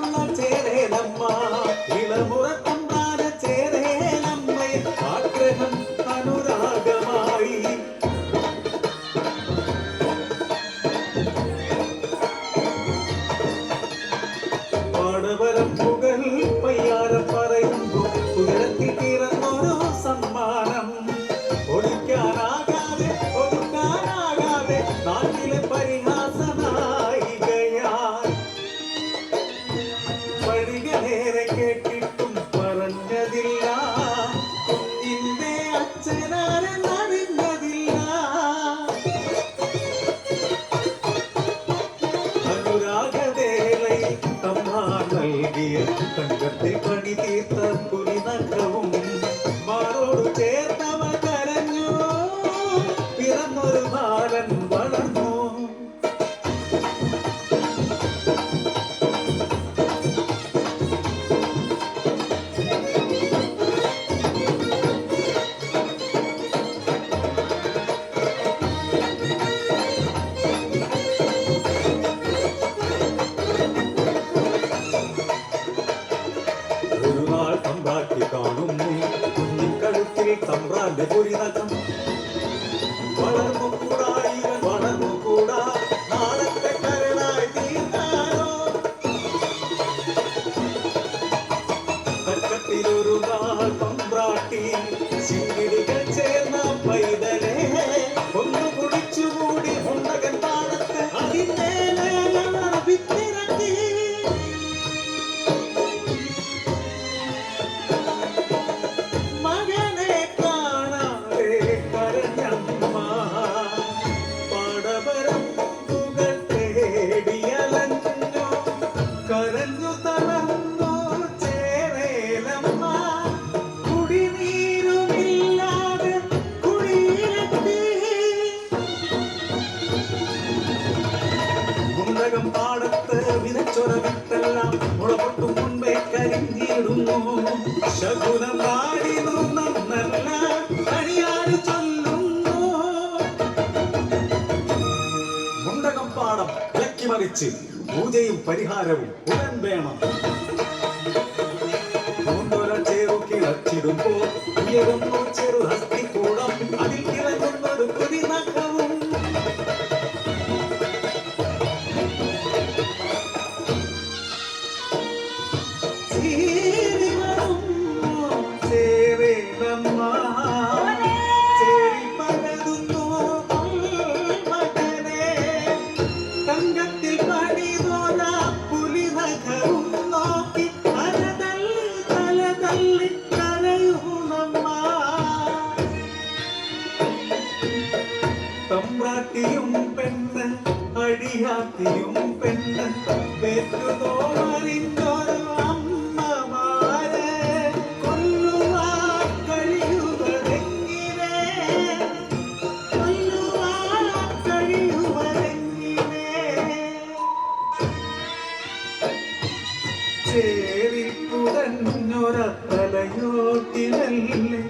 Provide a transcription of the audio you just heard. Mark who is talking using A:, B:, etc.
A: 啦啦啦。త్రిపణి తీర్థ పురి నగరము തട്ടി കാണുന്നു കുഞ്ഞിക്കഴുത്തിൽ തമ്പ്രാന്റെ പൊരിനകം ഉണ്ടകം പാടത്ത് വിതച്ചൊര വിത്തെല്ലാം മുളപൊട്ടും മുൻപേ കരിഞ്ഞിടുന്നു. ശകുനം പാടിനു നന്നല്ല അണിയാട് ചൊല്ലുന്നു. മുണ്ടകം പാടം ഇളക്കി പൂജയും പരിഹാരവും ഉടൻ വേണം. പൂന്തോല ചേറു കിളച്ചിടുമ്പോ തമ്പ്രാട്ടിയും പെണ്ണ് അടിയാത്തിയും പെണ്ണ് പെറ്റുതോമറിഞ്ഞോ இல்லை